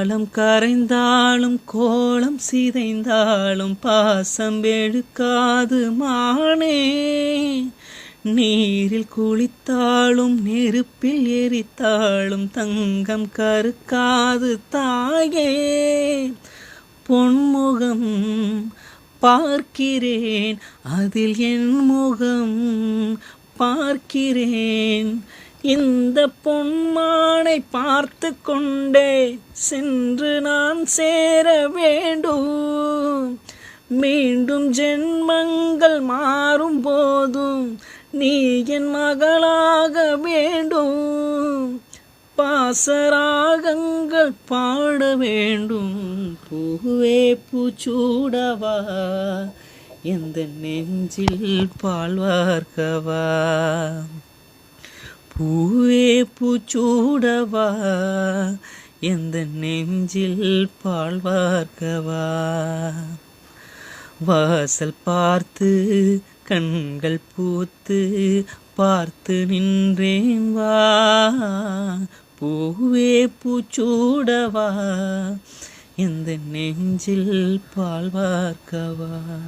காலம் கரைந்தாலும் கோலம் சிதைந்தாலும் பாசம் வெளுக்காது மானே. நீரில் குளித்தாலும் நெருப்பில் எரித்தாலும் தங்கம் கருக்காது தாயே. பொன்முகம் பார்க்கிறேன் அதில் என் முகம் பார்க்கிறேன். இந்த பொன்மானை பார்த்து கொண்டே சென்று நான் சேர வேண்டும். மீண்டும் ஜென்மங்கள் மாறும் போதும். நீ என் மகளாக வேண்டும். பாசராகங்கள் பாட வேண்டும். பூவே பூச்சூடவா எந்த நெஞ்சில் பாழ்வார்கவா பூவே பூச்சூடவா எந்த நெஞ்சில் பால்வார்க்கவா வாசல் பார்த்து கண்கள் பூத்து பார்த்து நின்றேன் வா. பூவே பூச்சூடவா எந்த நெஞ்சில் பால்வார்க்கவா